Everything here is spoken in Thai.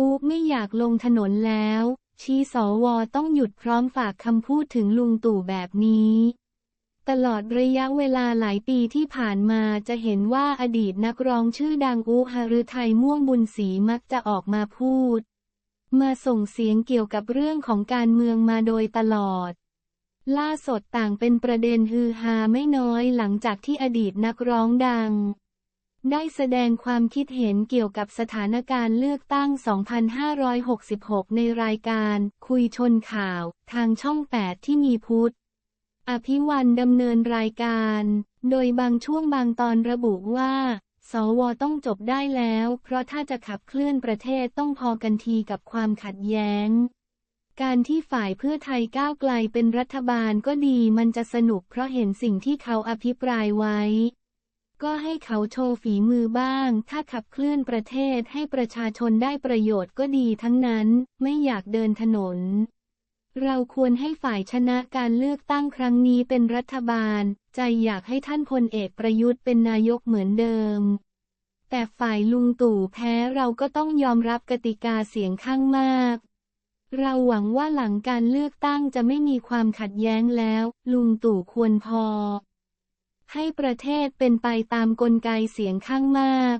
อุ๊บไม่อยากลงถนนแล้ว ชี้สวต้องหยุดพร้อมฝากคำพูดถึงลุงตู่แบบนี้ ตลอดระยะเวลาหลายปีที่ผ่านมาจะเห็นว่าอดีตนักร้องชื่อดังอุฮารุไทยม่วงบุญศรีมักจะออกมาพูด มาส่งเสียงเกี่ยวกับเรื่องของการเมืองมาโดยตลอดล่าสดต่างเป็นประเด็นฮือฮาไม่น้อยหลังจากที่อดีตนักร้องดัง ได้แสดงความคิดเห็นเกี่ยวกับสถานการณ์เลือกตั้ง 2566 ในรายการ คุยชนข่าว ทางช่อง 8 ที่มีพุทธ อภิวันดำเนินรายการ โดยบางช่วงบางตอนระบุว่า สวต้องจบได้แล้ว เพราะถ้าจะขับเคลื่อนประเทศต้องพอกันทีกับความขัดแย้ง การที่ฝ่ายเพื่อไทยก้าวไกลเป็นรัฐบาลก็ดีมันจะสนุกเพราะเห็นสิ่งที่เขาอภิปรายไว้ ก็ให้เขาโชว์ฝีมือบ้าง ถ้าขับเคลื่อนประเทศให้ประชาชนได้ประโยชน์ก็ดีทั้งนั้น ไม่อยากเดินถนน เราควรให้ฝ่ายชนะการเลือกตั้งครั้งนี้เป็นรัฐบาล ใจอยากให้ท่านพลเอกประยุทธ์เป็นนายกเหมือนเดิม แต่ฝ่ายลุงตู่แพ้เราก็ต้องยอมรับกติกาเสียงข้างมาก เราหวังว่าหลังการเลือกตั้งจะไม่มีความขัดแย้งแล้ว ลุงตู่ควรพอ ให้ประเทศเป็นไปตามกลไกเสียงข้างมาก